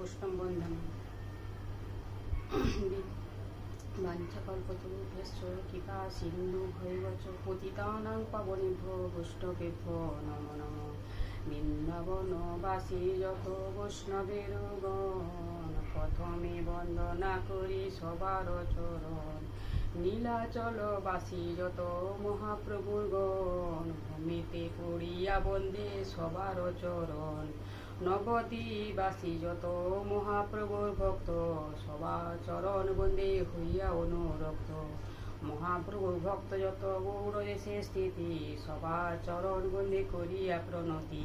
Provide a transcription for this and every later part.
বৈষ্ণব বন্ধন বাঞ্ছাকল্পতরুভ্যশ্চ কৃপা সিন্ধু ভৈবচ পতিতানাং পাবনেভ্যো বৈষ্ণবেভ্যো নম নম। বৃন্দাবনবাসী যত বৈষ্ণবের গণ প্রথমে বন্দনা করি সবার চরণ। নীলাচলবাসী যত মহাপ্রভুর গণ, ভূমিতে পড়িয়া বন্দে সবার চরণ। নবদ্বীপবাসী যত মহাপ্রভুর ভক্ত, সবার চরণ বন্দে হইয়া অনুরক্ত। মহাপ্রভুর ভক্ত যত গৌর দেশে স্থিতি, সবার চরণ বন্দে করিয়া প্রণতি।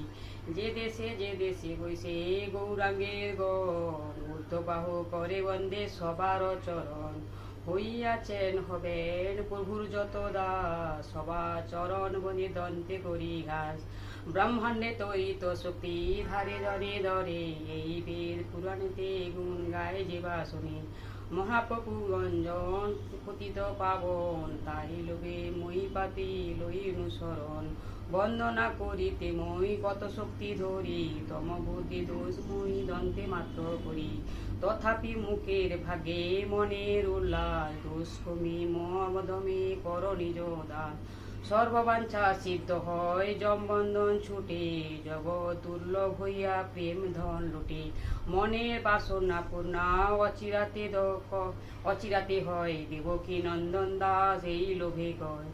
যে দেশে যে দেশে বৈশে গৌরাঙ্গের গণ, ঊর্ধ্ববাহ করে বন্দে সবার চরণ। হইয়াছেন হবেন প্রভুর যত দাস, সবার চরণ বনে দন্তে করি ঘাস। ব্রহ্মাণ্ডে তৈত শক্তি। ধারে ধরে ধরে এই বেদ পুরাণেতে গুণ গায় যেবা শুনি মহাপ্রভু গঞ্জন পতিত পাবন তাই লোভে মই পাতি লই অনুসরণ। বন্দনা করিতে মই কত শক্তি ধরি, তম বুদ্ধি দোষ মই দন্তে মাত্র করি। তথাপি মুখের ভাগে মনের উল্লাস, দোষ কমি মদমে কর নিজ দান। সর্ববাঞ্ছা সিদ্ধ হয় জমবন্ধন ছুটে, জগৎ দুর্লভ হইয়া প্রেম ধন লুটে। মনের বাসনা পূর্ণা, অচিরাতে দক অচিরাতে হয় দেবকী নন্দন দাস এই লোভে কয়।